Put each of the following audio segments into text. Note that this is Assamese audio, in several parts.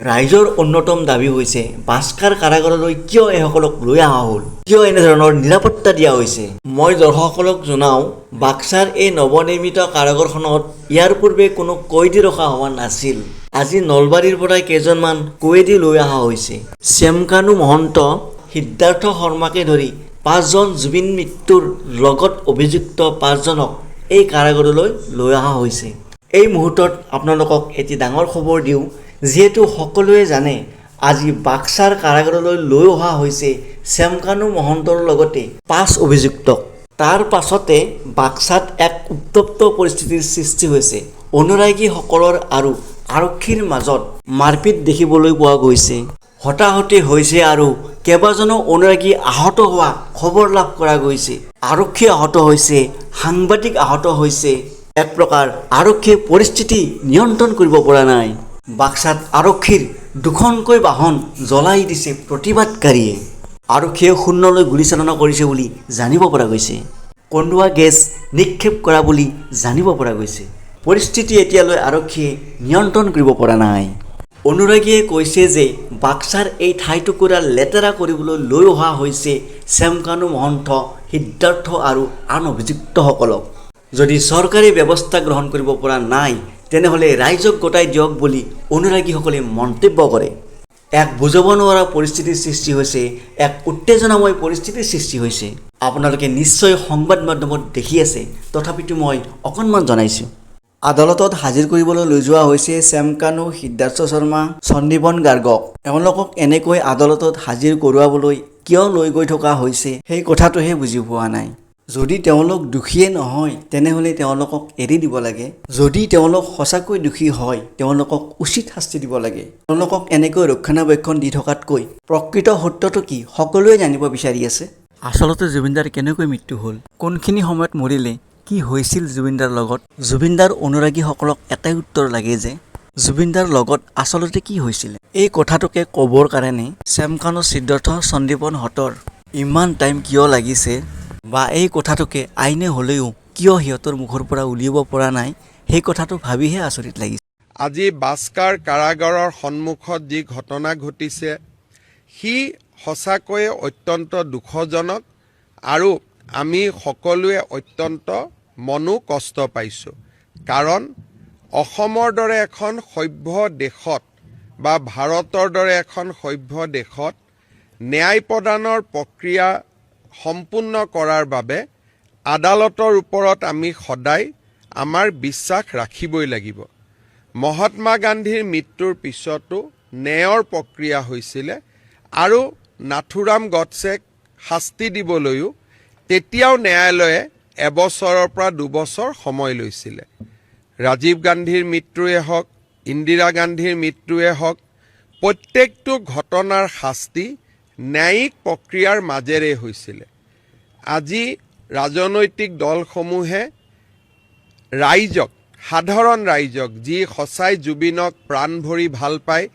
ৰাইজৰ অন্যতম দাবি হৈছে বাস্কাৰ কাৰাগাৰলৈ কিয় এইসকলক লৈ অহা হ'ল? কিয় এনেধৰণৰ নিৰাপত্তা দিয়া হৈছে? মই দৰ্শকসকলক জনাওঁ, বাক্সাৰ এই নৱনিৰ্মিত কাৰাগাৰখনত ইয়াৰ পূৰ্বে কোনো কয়দী ৰখা হোৱা নাছিল। আজি নলবাৰীৰ পৰাই কেইজনমান কয়দী লৈ অহা হৈছে। শ্যামকানু মহন্ত, সিদ্ধাৰ্থ শৰ্মাকে ধৰি পাঁচজন জুবিন মৃত্যুৰ লগত অভিযুক্ত পাঁচজনক এই কাৰাগাৰলৈ লৈ অহা হৈছে। এই মুহূৰ্তত আপোনালোকক এটি ডাঙৰ খবৰ দিওঁ যিহেতু সকলোৱে জানে, আজি বাক্সাৰ কাৰাগাৰলৈ লৈ অহা হৈছে শ্যামকানু মহন্তৰ লগতে পাঁচ অভিযুক্তক। তাৰ পাছতে বাক্সাত এক উত্তপ্ত পৰিস্থিতিৰ সৃষ্টি হৈছে। অনুৰাগীসকলৰ আৰু আৰক্ষীৰ মাজত মাৰপিট দেখিবলৈ পোৱা গৈছে। হতাহতি হৈছে আৰু কেইবাজনো অনুৰাগী আহত হোৱা খবৰ লাভ কৰা গৈছে। আৰক্ষী আহত হৈছে, সাংবাদিক আহত হৈছে। এক প্ৰকাৰ আৰক্ষীয়ে পৰিস্থিতি নিয়ন্ত্ৰণ কৰিব পৰা নাই। বাক্সাত আৰক্ষীৰ দুখনকৈ বাহন জ্বলাই দিছে প্ৰতিবাদকাৰীয়ে। আৰক্ষীয়ে শূন্যলৈ গুলীচালনা কৰিছে বুলি জানিব পৰা গৈছে। কন্দুৱা গেছ নিক্ষেপ কৰা বুলি জানিব পৰা গৈছে। পৰিস্থিতি এতিয়ালৈ আৰক্ষীয়ে নিয়ন্ত্ৰণ কৰিব পৰা নাই। অনুৰাগীয়ে কৈছে যে বাক্সাৰ এই ঠাইটুকুৰা লেতেৰা কৰিবলৈ লৈ অহা হৈছে শ্যামকানু মহন্ত, সিদ্ধাৰ্থ আৰু আন অভিযুক্তসকলক। যদি চৰকাৰী ব্যৱস্থা গ্ৰহণ কৰিব পৰা নাই তেনেহ'লে ৰাইজক গোটাই দিয়ক বুলি অনুৰাগীসকলে মন্তব্য কৰে। এক বুজাব নোৱাৰা পৰিস্থিতিৰ সৃষ্টি হৈছে, এক উত্তেজনাময় পৰিস্থিতিৰ সৃষ্টি হৈছে। আপোনালোকে নিশ্চয় সংবাদ মাধ্যমত দেখি আছে, তথাপিতো মই অকণমান জনাইছোঁ। আদালতত হাজিৰ কৰিবলৈ লৈ যোৱা হৈছে শ্যামকানু সিদ্ধাৰ্থ শৰ্মা, সন্দীপন গাৰ্গক। এওঁলোকক এনেকৈ আদালতত হাজিৰ কৰোৱাবলৈ কিয় লৈ গৈ থকা হৈছে, সেই কথাটোহে বুজি পোৱা নাই। যদি তেওঁলোক দোষীয়ে নহয় তেনেহ'লে তেওঁলোকক এৰি দিব লাগে। যদি তেওঁলোক সঁচাকৈ দোষী হয় তেওঁলোকক উচিত শাস্তি দিব লাগে। তেওঁলোকক এনেকৈ ৰক্ষণাবেক্ষণ দি থকাতকৈ প্ৰকৃত সত্যটো কি সকলোৱে জানিব বিচাৰি আছে। আচলতে জুবিনদাৰ কেনেকৈ মৃত্যু হ'ল? কোনখিনি সময়ত মৰিলে? কি হৈছিল জুবিনদাৰ লগত? জুবিনদাৰ অনুৰাগীসকলক এটাই উত্তৰ লাগে যে জুবিনদাৰ লগত আচলতে কি হৈছিলে? এই কথাটোকে ক'বৰ কাৰণে শ্যামকানু সিদ্ধাৰ্থ সন্দীপন হতৰ ইমান টাইম কিয় লাগিছে? বা এই কথাটোকে আইনে হ'লেও কিয় সিহঁতৰ মুখৰ পৰা উলিয়াব পৰা নাই সেই কথাটো ভাবিহে আচৰিত লাগিছে। আজি বাস্কাৰ কাৰাগাৰৰ সন্মুখত যি ঘটনা ঘটিছে সি সঁচাকৈয়ে অত্যন্ত দুখজনক আৰু আমি সকলোৱে অত্যন্ত মনো কষ্ট পাইছোঁ। কাৰণ অসমৰ দৰে এখন সভ্য দেশত বা ভাৰতৰ দৰে এখন সভ্য দেশত ন্যায় প্ৰদানৰ প্ৰক্ৰিয়া সম্পূৰ্ণ কৰাৰ বাবে আদালতৰ ওপৰত আমি সদায় আমাৰ বিশ্বাস ৰাখিবই লাগিব। মহাত্মা গান্ধীৰ মৃত্যুৰ পিছতো ন্যায়ৰ প্ৰক্ৰিয়া হৈছিলে আৰু নাথুৰাম গডছেক শাস্তি দিবলৈও তেতিয়াও ন্যায়ালয়ে এবছৰৰ পৰা দুবছৰ সময় লৈছিলে। ৰাজীৱ গান্ধীৰ মৃত্যুৱে হওক ইন্দিৰা গান্ধীৰ মৃত্যুৱে হওক প্ৰত্যেকটো ঘটনাৰ শাস্তি ন্যায়িক প্ৰক্ৰিয়াৰ মাজেৰে হৈছিলে। আজি ৰাজনৈতিক দলসমূহে ৰাইজক সাধাৰণ ৰাইজক যি সঁচাই জুবিনক প্ৰাণ ভৰি ভাল পায়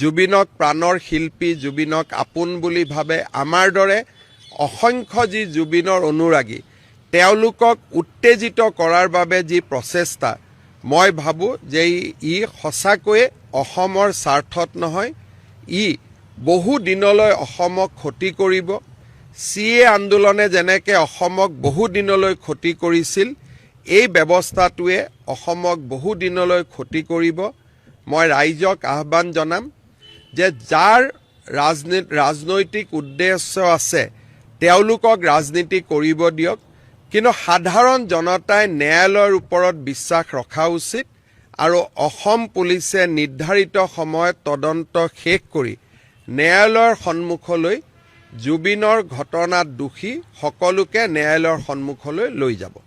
জুবিনক প্ৰাণৰ শিল্পী জুবিনক আপোন বুলি ভাবে আমাৰ দৰে অসংখ্য যি জুবিনৰ অনুৰাগী তেওঁলোকক উত্তেজিত কৰাৰ বাবে যি প্ৰচেষ্টা মই ভাবোঁ যে ই সঁচাকৈয়ে অসমৰ স্বাৰ্থত নহয় ই বহু দিনলৈ অসমক ক্ষতি কৰিব। চি এ আন্দোলনে যেনেকৈ অসমক বহু দিনলৈ ক্ষতি কৰিছিল এই ব্যৱস্থাটোৱে অসমক বহু দিনলৈ ক্ষতি কৰিব। মই ৰাইজক আহ্বান জনাম যে যাৰ ৰাজনী ৰাজনৈতিক উদ্দেশ্য আছে তেওঁলোকক ৰাজনীতি কৰিব দিয়ক। কিন্তু সাধাৰণ জনতাই ন্যায়ালয়ৰ ওপৰত বিশ্বাস ৰখা উচিত আৰু অসম পুলিচে নিৰ্ধাৰিত সময়ত তদন্ত শেষ কৰি ন্যায়ালয়ৰ সন্মুখলৈ জুবিনৰ ঘটনাত দোষী সকলোকে ন্যায়ালয়ৰ সন্মুখলৈ লৈ যাব।